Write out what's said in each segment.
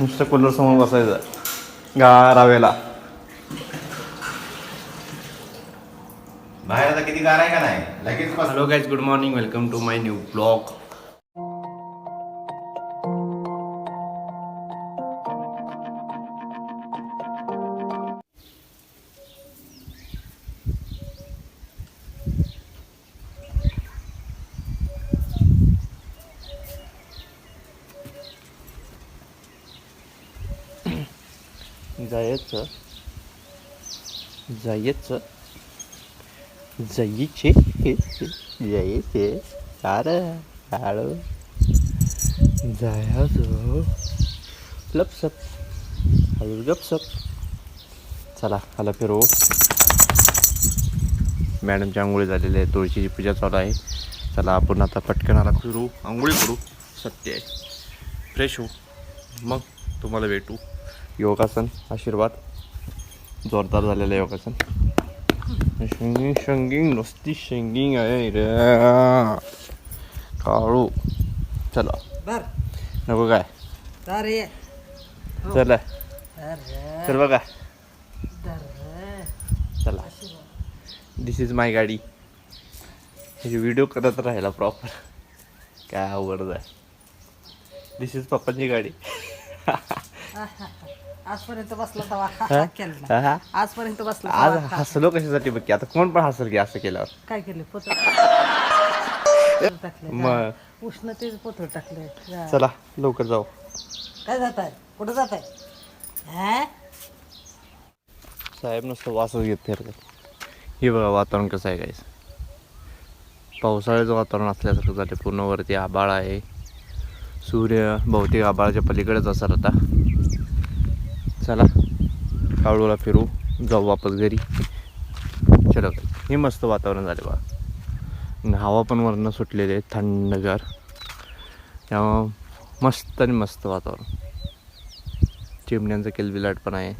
नुसतं कूलर समोर बसायचं गारावेला बाहेर आता किती गार आहे का नाही? लगेच hello guys good morning welcome to my new blog जायचं. जायचं. जायचे जायचे. सार आळो जायचं. लपसप हळू गपसप चला आला फिरू. मॅडमची आंघोळी झालेली आहे तुळशीची पूजा चालू आहे. चला आपण आता पटकन आला फिरू आंघोळी करू. सत्य आहे. फ्रेश हो मग तुम्हाला भेटू. योगासन आशीर्वाद. जोरदार झालेलं योगासन. शेंगिंग शेंगिंग नुसती शेंगिंग आहे रे. काळू. चला. बर. नको काय? अरे चला चल बघा. चला. दिस इज माय गाडी. ह्याची व्हिडिओ करत राहिला प्रॉपर काय अवघड आहे. दिस इज पप्पांची गाडी. आजपर्यंत बसला तवा. हा? केला हा? आजपर्यंत बसला आज तवा. हसलो कशासाठी बघ की? आता कोण पण हसल की असं केल्यावर. काय केले? पोत टाकले मग? उष्णतेच टाकले हा. चला लवकर जाऊ. काय जात आहे कुठं जात आहे साहेब नुसतं वासच घेत फिरतात. हे बघा वातावरण कसं आहे गाईस पावसाळ्याचं वातावरण असल्यासारखं झालं पूर्ण वरती आबाळ आहे. सूर्य बहुतेक आबाळाच्या पलीकडेच असणार आता. चला काळूला फिरू जाऊ वापस घरी. चला हे मस्त वातावरण झाले बा हवा पण वरनं सुटलेली आहे थंडगार. त्यामुळं मस्त आणि मस्त वातावरण. चिमण्यांचं किलबिलाट पण आहे.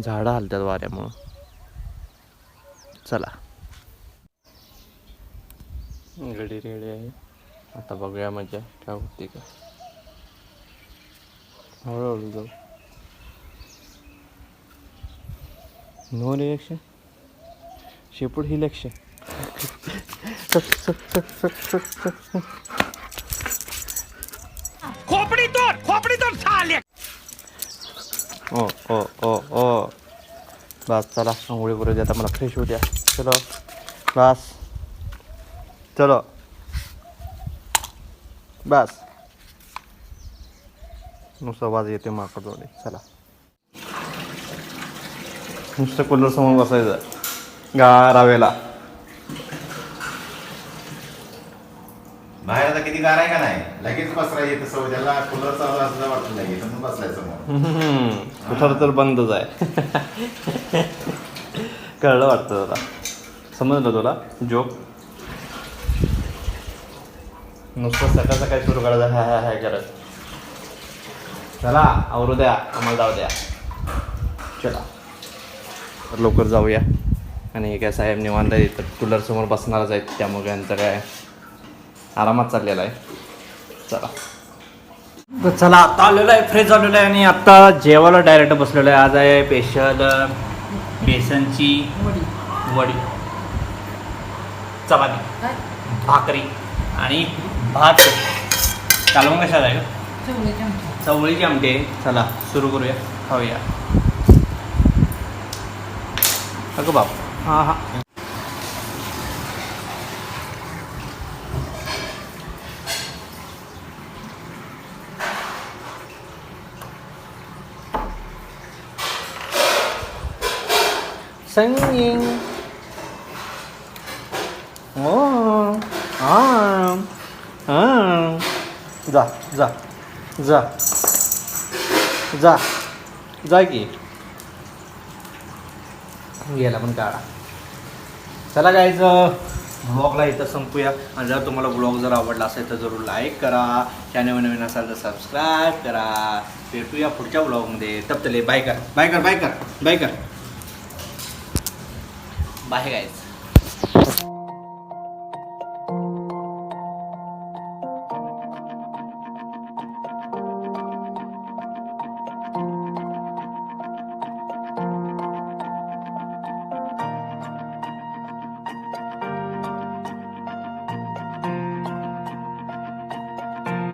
झाडं हलतात वाऱ्यामुळं. चला. गडी रेडी आहे. आता बघूया मजा काय होती का. हळूहळू जाऊ. नो रिएक्शन शेपूट ही लक्ष ओ ओ ओ ओ. बस चला आंघोळी करू द्या आता मला फ्रेश होऊ द्या. चलो. बस चलो. बस नुसतं आवाज येते माकडोळे चला. नुसतं कूलर समोर बसायचं. गारावेला बाहेर आता किती गार आहे का नाही? लगेच बसरायचं येतं सवय. त्याला कूलर चालू असलं वाटतं म्हणून बसलाय समोर. कुठं तर बंदच आहे. कळलं वाटतं तुला? समजलं तुला? जोक नुसतं सकाळ सकाळी सुरू करायचं? हाय हाय हाय करत. चला आवरू द्या. आम्हाला जाऊ द्या. चला. तर लवकर जाऊया. आणि काय साहेब निवांत आहे तर कूलर समोर बसणारच आहेत त्यामुळे यांचं काय आरामात चाललेला आहे. चला. तर चला आता आलेलो आहे फ्रेश झालेलो आहे आणि आता जेवायला डायरेक्ट बसलेलो आहे. आज आहे स्पेशल बेसनची वडी. चपाती? भाकरी आणि भात. कालवण कशाला आहे का चवळीची आमटी. चला सुरू करूया. खाऊया. अगं बाप हां हां संगीन ओ हां हां जा जा जा जा जा की याला पण काढा. चला गायचं ब्लॉगला इथं संपूया. आणि जर तुम्हाला ब्लॉग जर आवडला असेल तर जरूर लाईक करा. चॅनल नवीन असाल तर सबस्क्राईब करा. भेटूया पुढच्या ब्लॉगमध्ये तपतले बाय कर. बाय कर बाय कर. बाय कर. बाय गायच